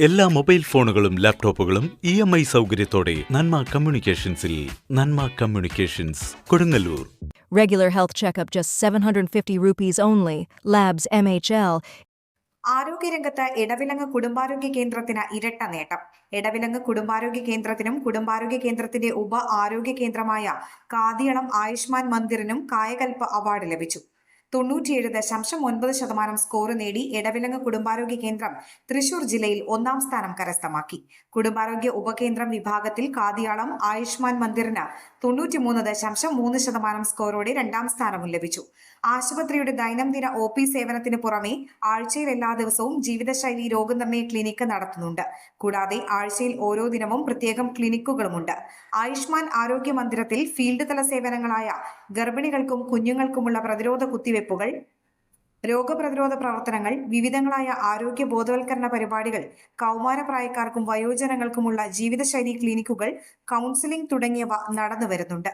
എല്ലാ മൊബൈൽ ഫോണുകളും ലാപ്ടോപ്പുകളും ഇ എം ഐ സൗകര്യത്തോടെ നന്മ കമ്മ്യൂണിക്കേഷൻസിൽ Nanma communications Kodungallur Regular health checkup just 750 rupees only. Labs MHL. ആരോഗ്യരംഗത്ത് ഇടവിലങ്ങ് കുടുംബാരോഗ്യ കേന്ദ്രത്തിന് ഇരട്ട നേട്ടം ഇടവിലങ്ങ് കുടുംബാരോഗ്യ കേന്ദ്രത്തിനും കുടുംബാരോഗ്യ കേന്ദ്രത്തിന്റെ ഉപ ആരോഗ്യ കേന്ദ്രമായ കാതിയളം ആയുഷ്മാൻ മന്ദിറിനും കായകൽപ്പ അവാർഡ് ലഭിച്ചു തൊണ്ണൂറ്റിയേഴ് ദശാംശം ഒൻപത് ശതമാനം സ്കോർ നേടി ഇടവിലങ്ങ് കുടുംബാരോഗ്യ കേന്ദ്രം തൃശൂർ ജില്ലയിൽ ഒന്നാം സ്ഥാനം കരസ്ഥമാക്കി. കുടുംബാരോഗ്യ ഉപകേന്ദ്രം വിഭാഗത്തിൽ കാതിയാളം ആയുഷ്മാൻ മന്ദിറിന് തൊണ്ണൂറ്റിമൂന്ന് ദശാംശം മൂന്ന് ശതമാനം സ്കോറോടെ രണ്ടാം സ്ഥാനവും ലഭിച്ചു. ആശുപത്രിയുടെ ദൈനംദിന ഒ പി സേവനത്തിന് പുറമെ ആഴ്ചയിൽ എല്ലാ ദിവസവും ജീവിതശൈലി രോഗനിർണയ ക്ലിനിക്ക് നടത്തുന്നുണ്ട്. കൂടാതെ ആഴ്ചയിൽ ഓരോ ദിനവും പ്രത്യേകം ക്ലിനിക്കുകളുമുണ്ട്. ആയുഷ്മാൻ ആരോഗ്യ മന്ദിരത്തിൽ ഫീൽഡ് തല സേവനങ്ങളായ ഗർഭിണികൾക്കും കുഞ്ഞുങ്ങൾക്കുമുള്ള പ്രതിരോധ കുത്തിവയ്പ്പുകൾ രോഗപ്രതിരോധ പ്രവർത്തനങ്ങൾ വിവിധങ്ങളായ ആരോഗ്യ ബോധവൽക്കരണ പരിപാടികൾ കൗമാരപ്രായക്കാർക്കും വയോജനങ്ങൾക്കുമുള്ള ജീവിതശൈലി ക്ലിനിക്കുകൾ കൗൺസിലിംഗ് തുടങ്ങിയവ നടന്നു വരുന്നുണ്ട്